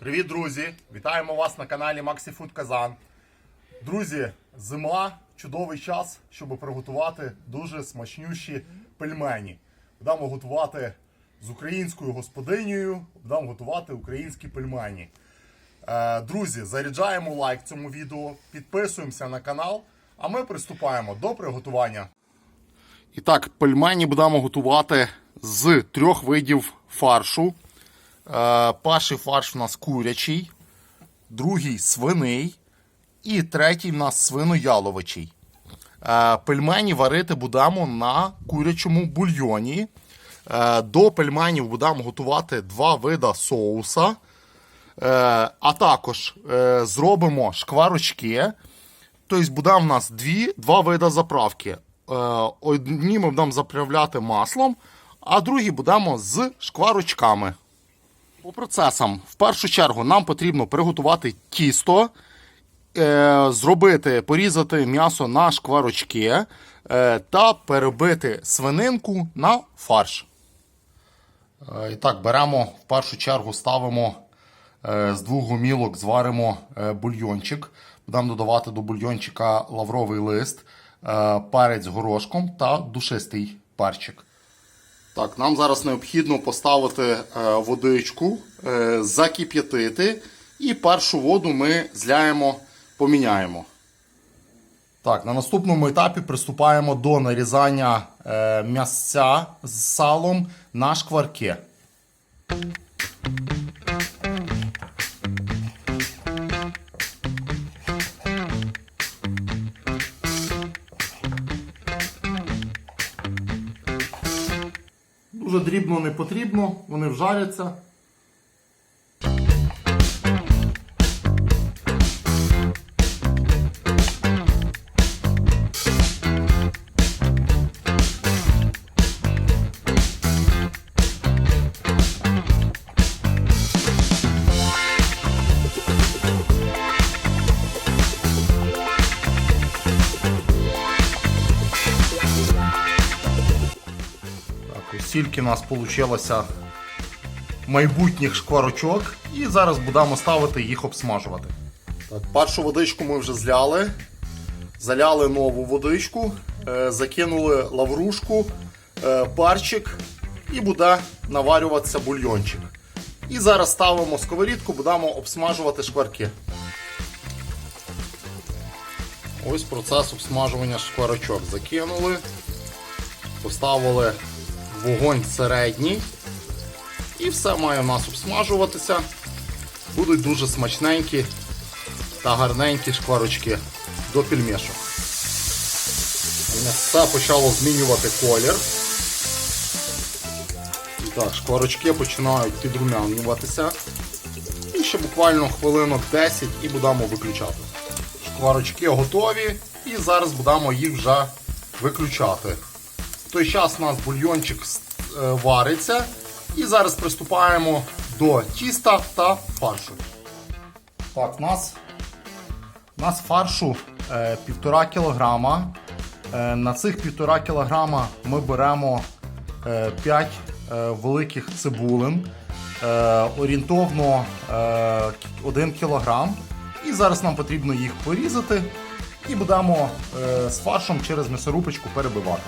Привіт, друзі! Вітаємо вас на каналі Maxi Food Казан. Друзі, зима чудовий час, щоб приготувати дуже смачнющі пельмені. Будемо готувати з українською господинею, будемо готувати українські пельмені. Е, Друзі, заряджаємо лайк цьому відео, підписуємося на канал, а ми приступаємо до приготування. І так, пельмені будемо готувати з трьох видів фаршу. Е, Перший фарш в нас курячий, другий свиний і третій в нас свинояловичий. Е, Пельмені варити будемо на курячому бульйоні. Е, До пельменів будемо готувати два вида соуса. А також зробимо шкварочки. Тобто буде в нас дві, два види заправки. Одні ми будемо заправляти маслом, а другі будемо з шкварочками. По процесам, в першу чергу, нам потрібно приготувати тісто, е, зробити, порізати м'ясо на шкварочки е, та перебити свининку на фарш. Е, І так, беремо в першу чергу, ставимо з двох гумілок, зваримо бульйончик. Будемо додавати до бульйончика лавровий лист, перець горошком та душистий перчик. Так, нам зараз необхідно поставити е, водичку, е, закип'ятити, і першу воду ми зляємо, поміняємо. Так, на наступному етапі приступаємо до нарізання е, м'ясця з салом на шкварки. Дуже дрібно не потрібно, вони вжаряться. Ось у нас вийшло майбутніх шкварочок. І зараз будемо ставити їх обсмажувати. Так, першу водичку ми вже зляли. Заляли нову водичку, е, закинули лаврушку, е, парчик і буде наварюватися бульйончик. І зараз ставимо сковорідку, будемо обсмажувати шкварки. Ось процес обсмажування шкварочок. Закинули, поставили вогонь середній. І все має у нас обсмажуватися. Будуть дуже смачненькі та гарненькі шкварочки до пельмешок. Все почало змінювати колір. Так, шкварочки починають підрумянюватися. І ще буквально хвилинок 10 і будемо виключати. Шкварочки готові і зараз будемо їх вже виключати. Той час у нас бульйончик е, вариться. І зараз приступаємо до тіста та фаршу. Так, у нас, у нас фаршу е, 1,5 кг. Е, на цих 1,5 кг ми беремо е, 5 е, великих цибулин. Е, орієнтовно е, 1 кг. І зараз нам потрібно їх порізати і будемо е, з фаршем через м'ясорубочку перебивати.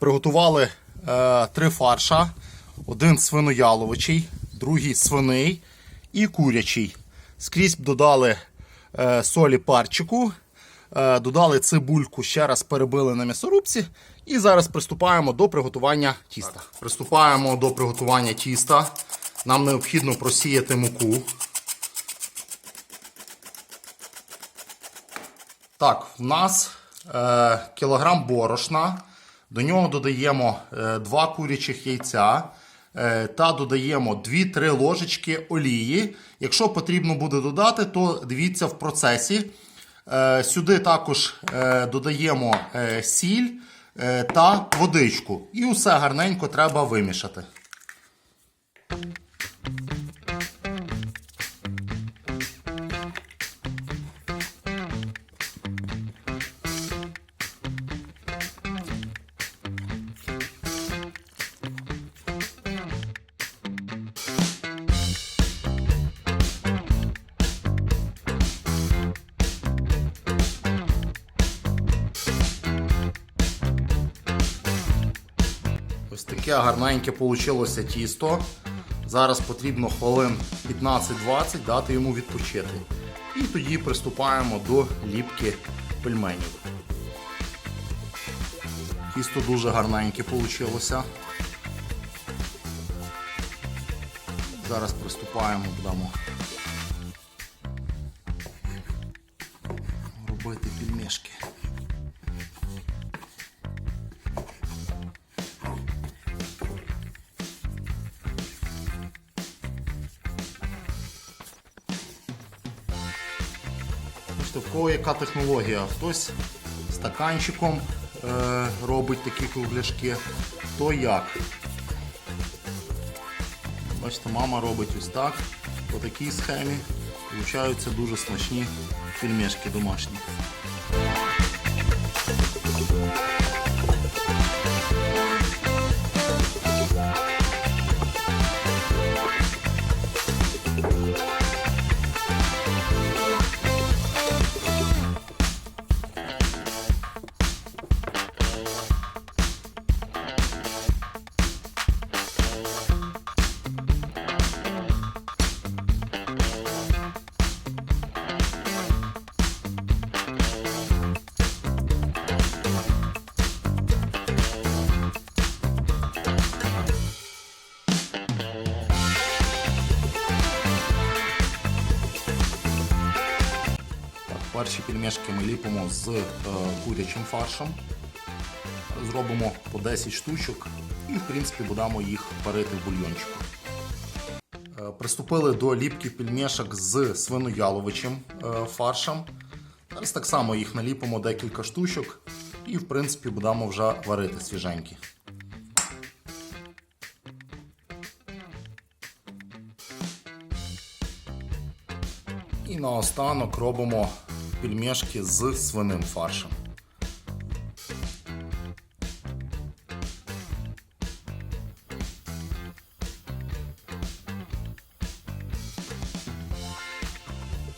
Приготували е, три фарша. Один свинояловичий, другий свиний і курячий. Скрізь додали е, солі парчику, е, додали цибульку, ще раз перебили на м'ясорубці. І зараз приступаємо до приготування тіста. Приступаємо до приготування тіста. Нам необхідно просіяти муку. Так, в нас е, кілограм борошна. До нього додаємо е, 2 курячих яйця е, та додаємо 2-3 ложечки олії. Якщо потрібно буде додати, то дивіться в процесі. Е, сюди також е, додаємо е, сіль е, та водичку. І усе гарненько треба вимішати. Таке гарненьке вийшло тісто. Зараз потрібно хвилин 15-20 дати йому відпочити. І тоді приступаємо до ліпки пельменів. Тісто дуже гарненьке вийшло. Зараз приступаємо, будемо робити пельмешки. Кого яка технологія? Хтось стаканчиком е, робить такі кругляшки, то як. Бачите, мама робить ось так, по такій схемі. Получаються дуже смачні фільмешки домашні. Перші пельмешки ми ліпимо з е, курячим фаршем. Зробимо по 10 штучок і, в принципі, будемо їх варити в бульйончику. Е, Приступили до ліпки пельмешок з свинояловичим е, фаршем. Зараз так само їх наліпимо декілька штучок і, в принципі, будемо вже варити свіженькі. І наостанок робимо пельмешки з свиним фаршем.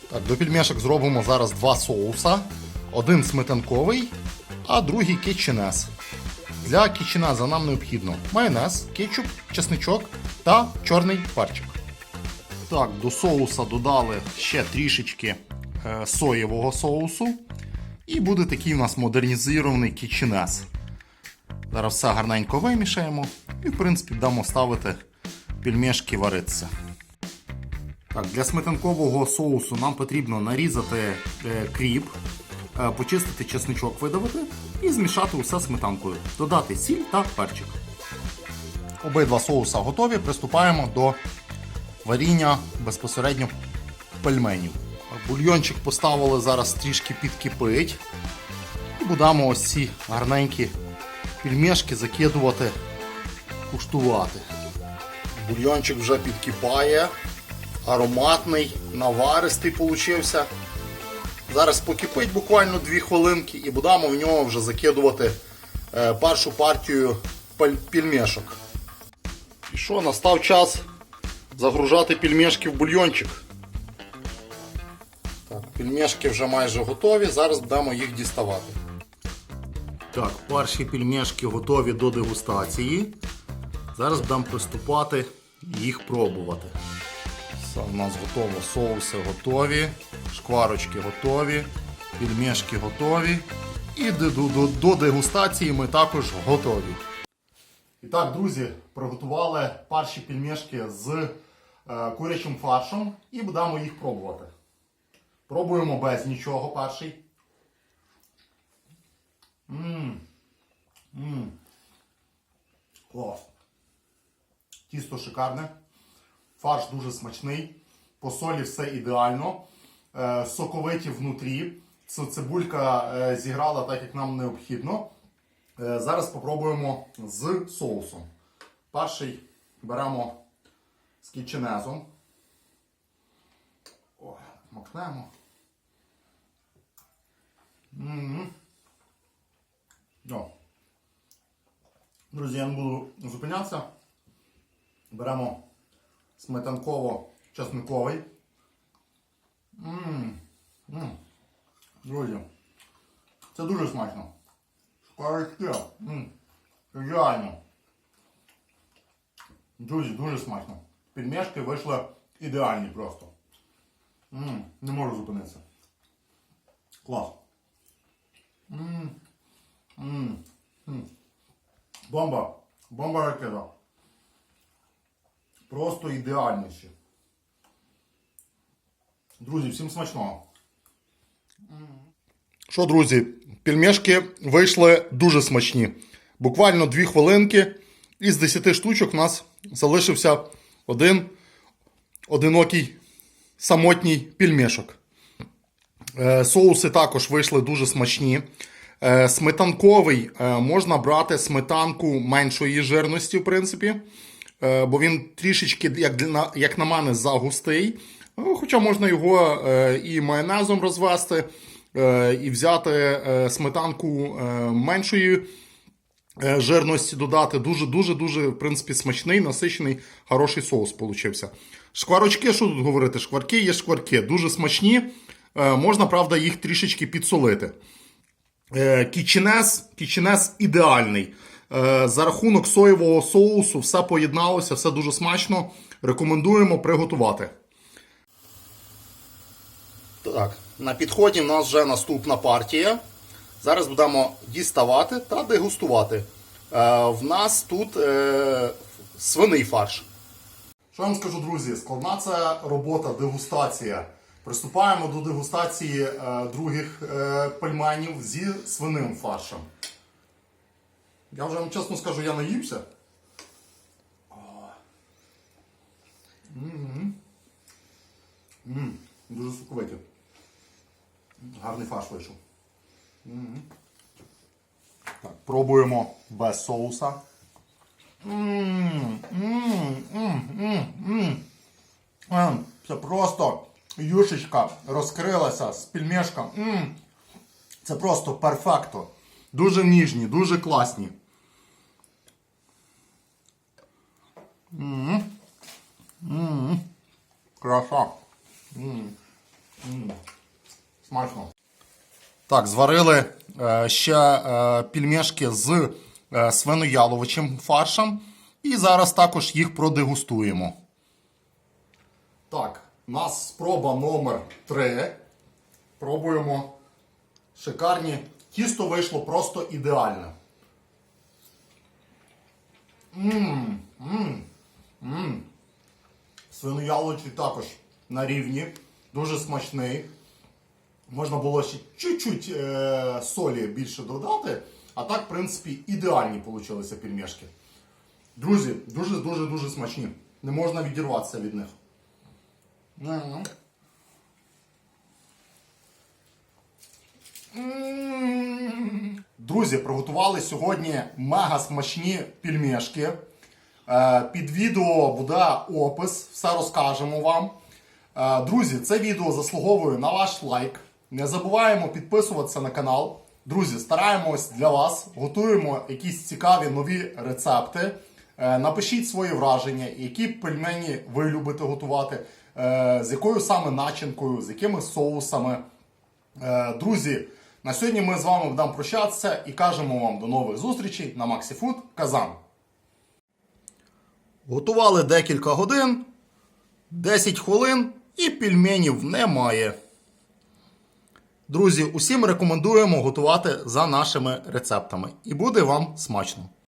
Так, до пельмешок зробимо зараз два соуса. Один сметанковий, а другий кетченез. Для кетченеза нам необхідно майонез, кетчуп, чесничок та чорний перчик. Так, до соуса додали ще трішечки соєвого соусу. І буде такий у нас модернізований кіченес. Зараз все гарненько вимішаємо і, в принципі, будемо ставити пельмешки варитися. Так, для сметанкового соусу нам потрібно нарізати е, кріп, е, почистити чесничок, видавити і змішати усе сметанкою. Додати сіль та перчик. Обидва соуса готові. Приступаємо до варіння безпосередньо пельменів. Бульйончик поставили зараз трішки підкипить. І будемо ось ці гарненькі пельмешки закидувати, куштувати. Бульйончик вже підкипає, ароматний, наваристий получився. Зараз покипить буквально 2 хвилинки і будемо в нього вже закидувати е, першу партію пельмешок. І що, настав час загружати пельмешки в бульйончик. Пельмешки вже майже готові, зараз будемо їх діставати. Так, перші пельмешки готові до дегустації. Зараз будемо приступати їх пробувати. Все, у нас готово, соуси готові, шкварочки готові, пельмешки готові. І до, до, до дегустації ми також готові. І так, друзі, приготували перші пельмешки з е, курячим фаршем і будемо їх пробувати. Пробуємо без нічого перший. Ммм. Ммм. Клас. Тісто шикарне. Фарш дуже смачний. По солі все ідеально. Е, соковиті внутрі. Цибулька е, зіграла так, як нам необхідно. Е, зараз попробуємо з соусом. Перший беремо з кітченезом. Макнемо. Друзі, я не буду зупинятися. Беремо. М. Друзі, це дуже смачно. Шкварочки. Ідеально. Друзі, дуже смачно. Пельмешки вийшли ідеальні просто. М. Не можу зупинитися. Клас. М. М. М. Бомба. Бомба ракета. Просто ідеальніші. Друзі, всім смачного. Що, друзі, пельмешки вийшли дуже смачні. Буквально 2 хвилинки. Із 10 штучок у нас залишився один одинокий самотній пельмешок. Е, Соуси також вийшли дуже смачні. Е, Сметанковий е, можна брати сметанку меншої жирності, в принципі, бо він трішечки, як, на- як на мене, загустий. Ну, Хоча можна його і майонезом розвести, і взяти сметанку меншої жирності додати. Дуже, дуже, дуже, в принципі, смачний, насичений, хороший соус получився. Шкварочки, що тут говорити? Шкварки є шкварки, дуже смачні. Е, Можна, правда, їх трішечки підсолити. Кіченес, кіченес ідеальний. Е, За рахунок соєвого соусу все поєдналося, все дуже смачно. Рекомендуємо приготувати. Так, на підході в нас вже наступна партія. Зараз будемо діставати та дегустувати. Е, в нас тут свиний фарш. Що я вам скажу, друзі? Складна це робота, дегустація. Приступаємо до дегустації е, других е, пельменів зі свиним фаршем. Я вже вам чесно скажу, я наївся. О. М. М, Дуже соковиті. Гарний фарш вийшов. М. Так, пробуємо без соуса. М, м, м, м, м. М, Це просто юшечка розкрилася з пельмешком. М. Це просто перфекто. Дуже ніжні, дуже класні. Краса. Смачно. Так, зварили е, ще е, пельмешки з свинояловичим фаршем. І зараз також їх продегустуємо. Так, у нас спроба номер 3. Пробуємо. Шикарні. Тісто вийшло просто ідеальне. Мм, мм, мм. Свинояловичий також на рівні. Дуже смачний. Можна було ще чуть-чуть е, солі більше додати. А так, в принципі, ідеальні получилися пельмешки. Друзі, дуже-дуже дуже смачні. Не можна відірватися від них. Друзі, приготували сьогодні мега смачні пельмешки. Е, Під відео буде опис, все розкажемо вам. Е, Друзі, це відео заслуговує на ваш лайк. Не забуваємо підписуватися на канал. Друзі, стараємось для вас, готуємо якісь цікаві нові рецепти. Е, Напишіть свої враження, які пельмені ви любите готувати, е, з якою саме начинкою, з якими соусами. Е, Друзі, на сьогодні ми з вами будемо прощатися і кажемо вам до нових зустрічей на MaxiFood Казан. Готували декілька годин, 10 хвилин і пельменів немає. Друзі, усім рекомендуємо готувати за нашими рецептами. І буде вам смачно.